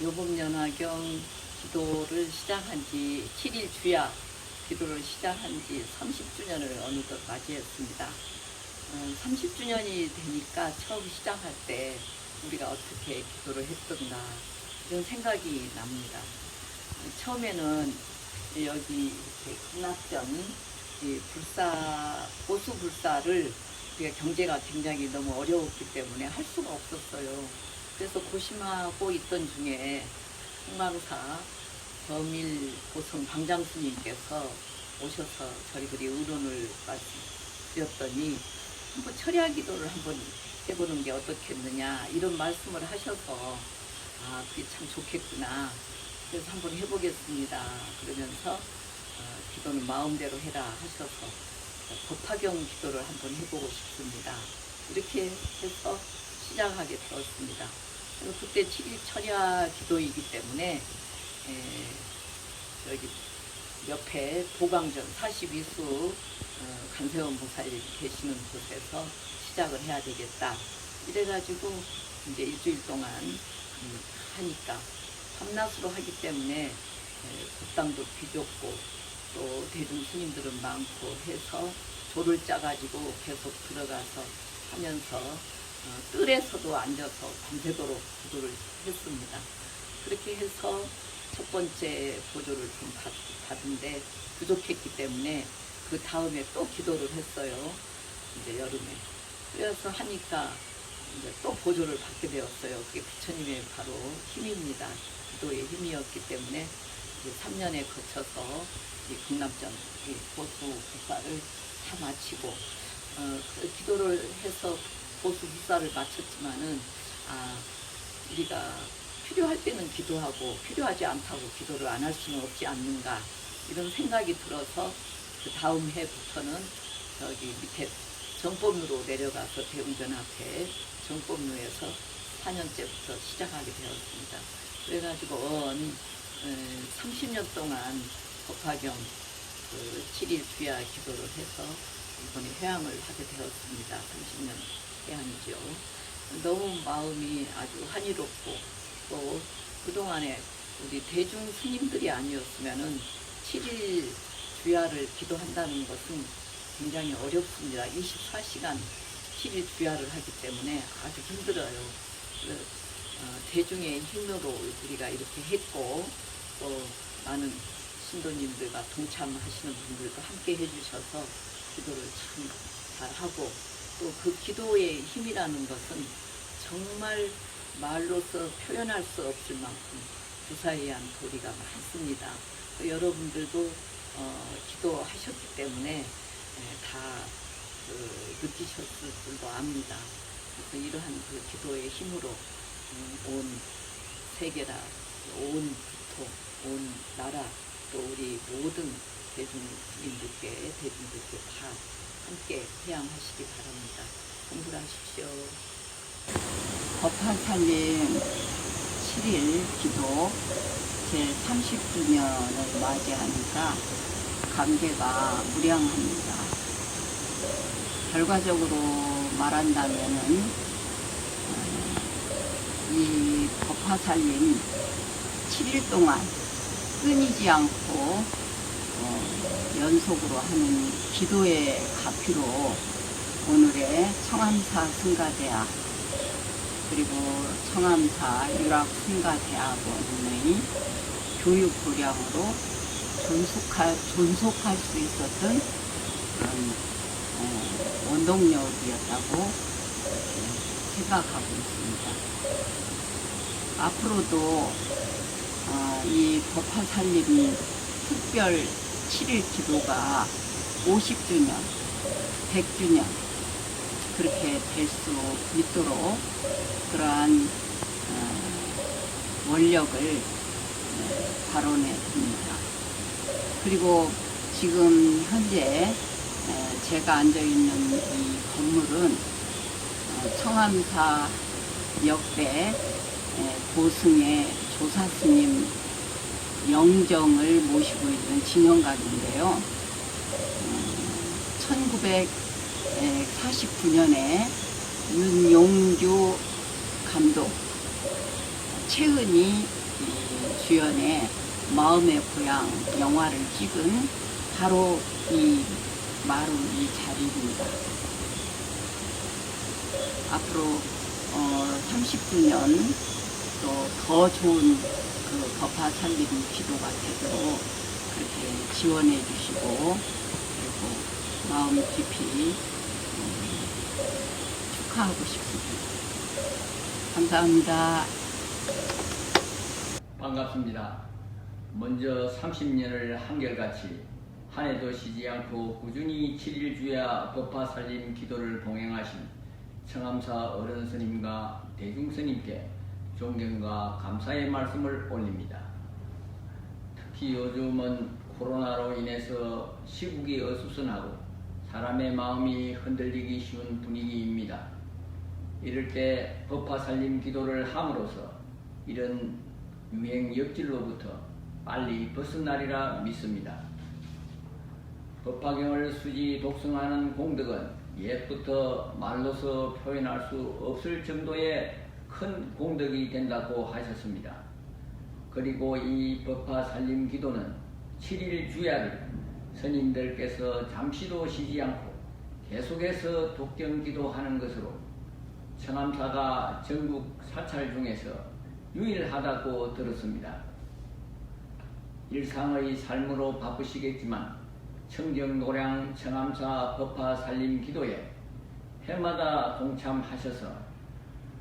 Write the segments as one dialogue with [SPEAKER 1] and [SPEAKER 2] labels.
[SPEAKER 1] 요법연화경 기도를 시작한 지 7일 주야 기도를 시작한 지 30주년을 어느덧 맞이했습니다. 어, 30주년이 되니까 처음 시작할 때 우리가 어떻게 기도를 했던가 이런 생각이 납니다. 처음에는 여기 이렇게 이 불사 보수 불사를 우리가 경제가 굉장히 너무 어려웠기 때문에 할 수가 없었어요. 그래서 고심하고 있던 중에 홍망사 범일 보성 방장 스님께서 오셔서 저리 그리 의론을 말씀드렸더니 한번 철야 기도를 한번 해보는 게 어떻겠느냐 이런 말씀을 하셔서 아 그게 참 좋겠구나. 그래서 한번 해보겠습니다. 그러면서 어, 기도는 마음대로 해라 하셔서 법화경 기도를 한번 해보고 싶습니다. 이렇게 해서 시작하게 되었습니다 그때 7일 철야 기도이기 때문에 에, 여기 옆에 도강전 42수 어, 간세원 보살이 계시는 곳에서 시작을 해야 되겠다. 이래가지고 이제 일주일 동안 음, 하니까 밤낮으로 하기 때문에 에, 국당도 비좁고 또 대중 스님들은 많고 해서 조를 짜가지고 계속 들어가서 하면서 어, 뜰에서도 앉아서 밤새도록 기도를 했습니다. 그렇게 해서 첫 번째 보조를 좀 받, 받은데 부족했기 때문에 그 다음에 또 기도를 했어요. 이제 여름에. 그래서 하니까 이제 또 보조를 받게 되었어요. 그게 부처님의 바로 힘입니다. 기도의 힘이었기 때문에 이제 3년에 거쳐서 이 극남전 이 보수 국사를 다 마치고 어, 그 기도를 해서 보수 국사를 마쳤지만은 아 우리가 필요할 때는 기도하고 필요하지 않다고 기도를 안 할 수는 없지 않는가 이런 생각이 들어서 그 다음 해부터는 저기 밑에 정법루로 내려가서 대웅전 앞에 정법루에서 4년째부터 시작하게 되었습니다. 그래가지고 언 30년 동안 법화경 그 7일 주야 기도를 해서 이번에 회양을 하게 되었습니다. 30년 회양이죠. 너무 마음이 아주 환희롭고 또 그동안에 우리 대중 스님들이 아니었으면은 7일 주야를 기도한다는 것은 굉장히 어렵습니다. 24시간 7일 주야를 하기 때문에 아주 힘들어요. 그, 어, 대중의 힘으로 우리가 이렇게 했고 또 많은 신도님들과 동참하시는 분들도 함께 해주셔서 기도를 참 잘하고 또 그 기도의 힘이라는 것은 정말 말로서 표현할 수 없을 만큼 부사의한 도리가 많습니다. 또 여러분들도 어, 기도하셨기 때문에 에, 다 그, 느끼셨을 줄도 압니다. 그래서 이러한 그 기도의 힘으로 음, 온 세계라, 온 국토, 온 나라, 또 우리 모든 대중님들께, 대중들께 다 함께 회양하시기 바랍니다. 공부를 하십시오.
[SPEAKER 2] 법화살림 7일 기도 제 30주년을 맞이하니까 감개가 무량합니다. 결과적으로 말한다면은 어, 이 법화살림 7일 동안 끊이지 않고 어, 연속으로 하는 기도의 오늘의 청암사 승가대학 그리고 청암사 유락승가대학원의 교육 도량으로 존속할, 존속할 수 있었던 그런 어, 원동력이었다고 생각하고 있습니다. 앞으로도 어, 이 법화 살림 특별 7일 기도가 50주년, 100주년 그렇게 될 수 있도록 그러한 어, 원력을 어, 발언해 듭니다. 그리고 지금 현재 에, 제가 앉아 있는 이 건물은 어, 청암사 역대 에, 고승의 조사 스님 영정을 모시고 있는 진영각인데요. 1949년에 윤용주 감독, 최은희 주연의 마음의 고향 영화를 찍은 바로 이 마루 이 자리입니다. 앞으로 어, 30주년 또 더 좋은 그 법화 살림 기도가 되도록 그렇게 지원해 주시고 그리고 마음 깊이 음, 축 하하고 싶습니다. 감사합니다.
[SPEAKER 3] 반갑습니다. 먼저 30년을 한결같이 한 해도 쉬지 않고 꾸준히 7일 주야 법화 살림 기도를 봉행하신 청암사 어른 스님과 대중 스님께 존경과 감사의 말씀을 올립니다. 특히 요즘은 코로나로 인해서 시국이 어수선하고 사람의 마음이 흔들리기 쉬운 분위기입니다. 이럴 때 법화 살림 기도를 함으로써 이런 유행 역질로부터 빨리 벗어나리라 믿습니다. 법화경을 수지 독성하는 공덕은 옛부터 말로서 표현할 수 없을 정도의 큰 공덕이 된다고 하셨습니다. 그리고 이 법화 살림 기도는 7일 주야를 스님들께서 잠시도 쉬지 않고 계속해서 독경 기도하는 것으로 청암사가 전국 사찰 중에서 유일하다고 들었습니다. 일상의 삶으로 바쁘시겠지만 청정 노량 청암사 법화 살림 기도에 해마다 동참하셔서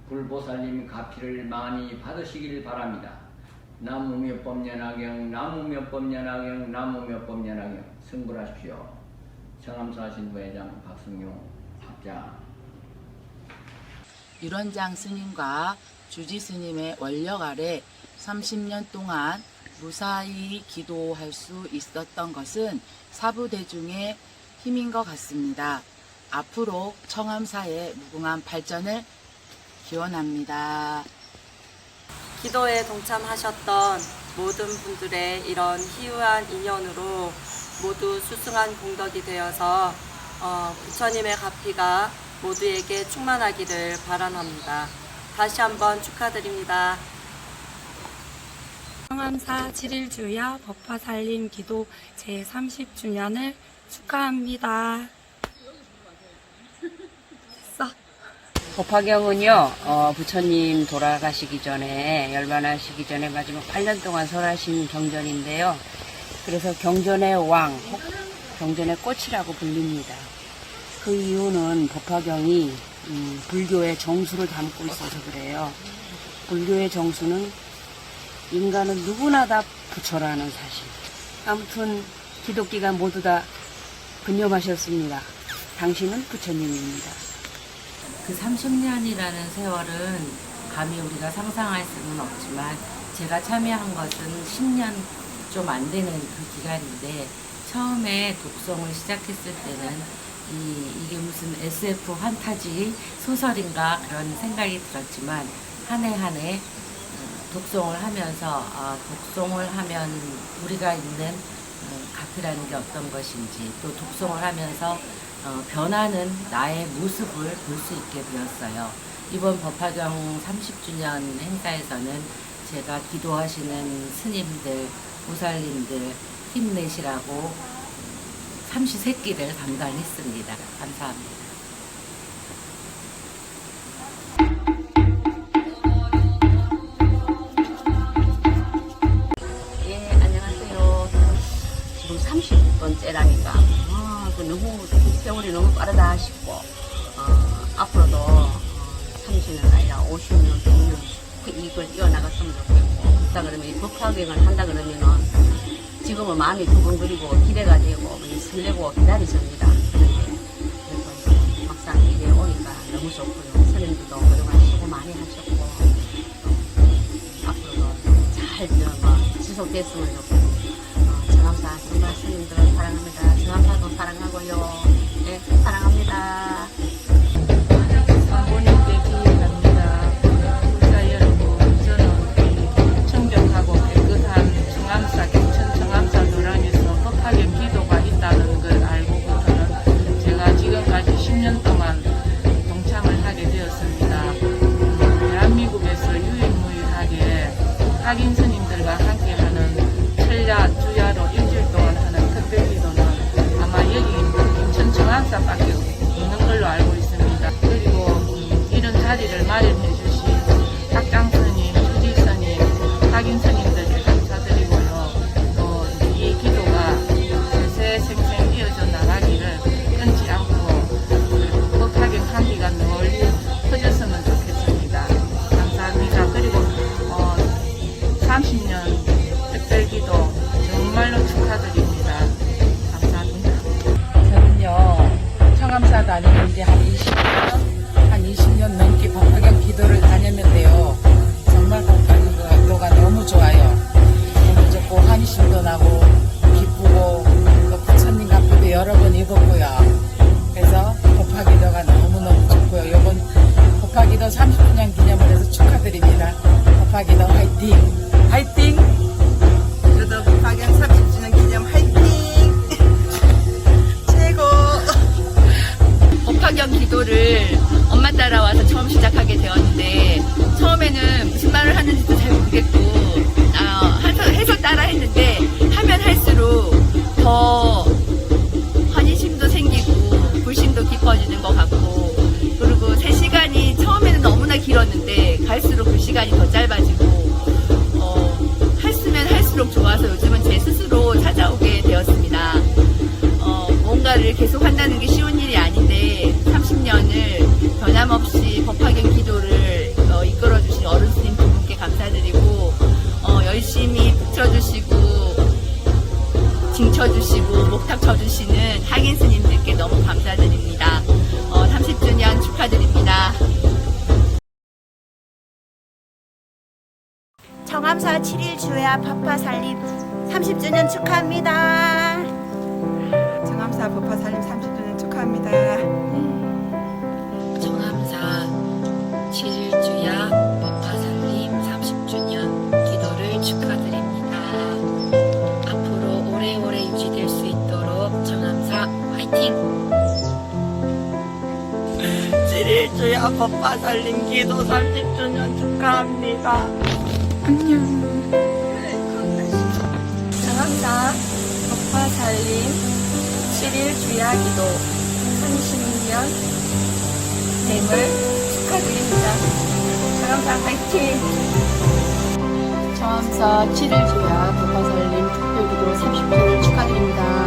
[SPEAKER 3] 불보살님 가피를 많이 받으시길 바랍니다. 나무 몇 법연화경 승불하십시오. 청암사 신부회장 박승용 합장
[SPEAKER 4] 유런장 스님과 주지 스님의 원력 아래 30년 동안 무사히 기도할 수 있었던 것은 사부대중의 힘인 것 같습니다. 앞으로 청암사의 무궁한 발전을 기원합니다.
[SPEAKER 5] 기도에 동참하셨던 모든 분들의 이런 희유한 인연으로 모두 수승한 공덕이 되어서 어, 부처님의 가피가 모두에게 충만하기를 바라합니다. 다시 한번 축하드립니다.
[SPEAKER 6] 성암사 7일주야 법화살림 기도 제30주년을 축하합니다. 됐어.
[SPEAKER 7] 법화경은요, 어, 부처님 돌아가시기 전에, 열반하시기 전에 마지막 8년 동안 설하신 경전인데요. 그래서 경전의 왕, 혹 경전의 꽃이라고 불립니다. 그 이유는 법화경이 음, 불교의 정수를 담고 있어서 그래요. 불교의 정수는 인간은 누구나 다 부처라는 사실. 아무튼 기독기가 모두 다 근념하셨습니다. 당신은 부처님입니다.
[SPEAKER 8] 그 30년이라는 세월은 감히 우리가 상상할 수는 없지만 제가 참여한 것은 10년 좀 안 되는 그 기간인데 처음에 독성을 시작했을 때는 이, 이게 무슨 SF 환타지 소설인가 그런 생각이 들었지만 한 해 한 해 독송을 하면서 아, 독송을 하면 우리가 있는 어, 가피라는 게 어떤 것인지 또 독송을 하면서 어, 변하는 나의 모습을 볼 수 있게 되었어요. 이번 법화경 30주년 행사에서는 제가 기도하시는 스님들, 보살님들 힘내시라고 삼시 세끼를 감당했습니다. 감사합니다.
[SPEAKER 7] 예, 안녕하세요. 지금 30번째라니까. 너무, 세월이 너무 빠르다 싶고, 어, 앞으로도 어, 30년 아니라 50년, 100년, 그 이걸 이어나갔으면 좋겠고, 그렇다 그러면 이 법화경을 한다 그러면은 지금은 마음이 두근거리고 기대가 되고, 설레고 기다리십니다. 그래서 막상 이래 오니까 너무 좋고요. 선생님들도 그동안 수고 많이 하셨고, 또 앞으로도 잘 좀, 어, 지속됐으면 좋겠고, 어, 정암사 정말 스님들 사랑합니다. 정암사도 사랑하고요. 네, 사랑합니다.
[SPEAKER 2] 징쳐주시고 목탁 쳐주시는 하긴 스님들께 너무 감사드립니다. 어, 30주년 축하드립니다.
[SPEAKER 9] 정암사 7일 주야 파파 살림 30주년 축하합니다.
[SPEAKER 10] 정암사 법화살림 30주년 축하합니다.
[SPEAKER 11] 정암사 7일 주야
[SPEAKER 10] 7일주야 법화살림 기도 30주년 축하합니다.
[SPEAKER 6] 정암사 법화 살림 7일 주야 기도 30년 됨을 축하드립니다. 정암사 화이팅!
[SPEAKER 11] 정암사 7일 주야 법화살림 특별기도 30주년을 축하드립니다.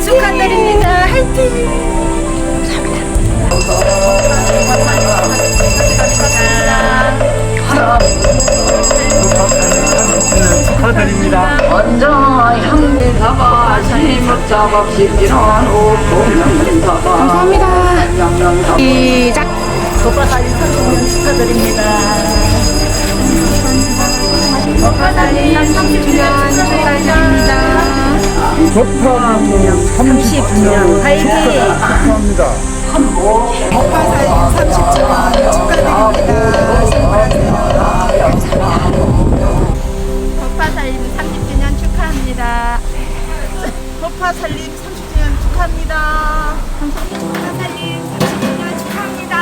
[SPEAKER 12] 축하드립니다.
[SPEAKER 2] 화이팅!
[SPEAKER 6] 축하드립니다. 화이팅! 축하드립니다. 감사합니다. 시작! 살림 30주년 축하드립니다. 법화 살림 30주년 축하드립니다.
[SPEAKER 12] 법화 30주년 축하합니다.
[SPEAKER 10] 법화살림 30주년 축하드립니다.
[SPEAKER 9] 법화살림 30주년 축하합니다.
[SPEAKER 10] 법화살림 30주년 축하합니다.
[SPEAKER 9] 법화살림 30주년 축하합니다.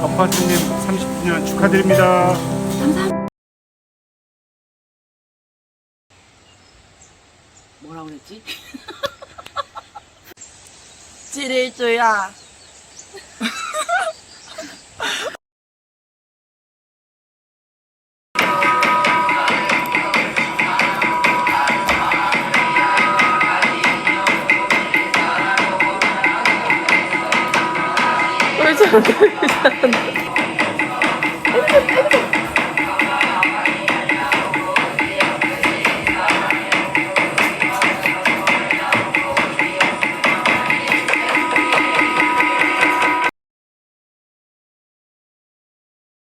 [SPEAKER 12] 법화스님 30주년 축하드립니다.
[SPEAKER 4] 뭐라 그랬지?
[SPEAKER 10] 7일주 야.
[SPEAKER 13] 왜 저렇게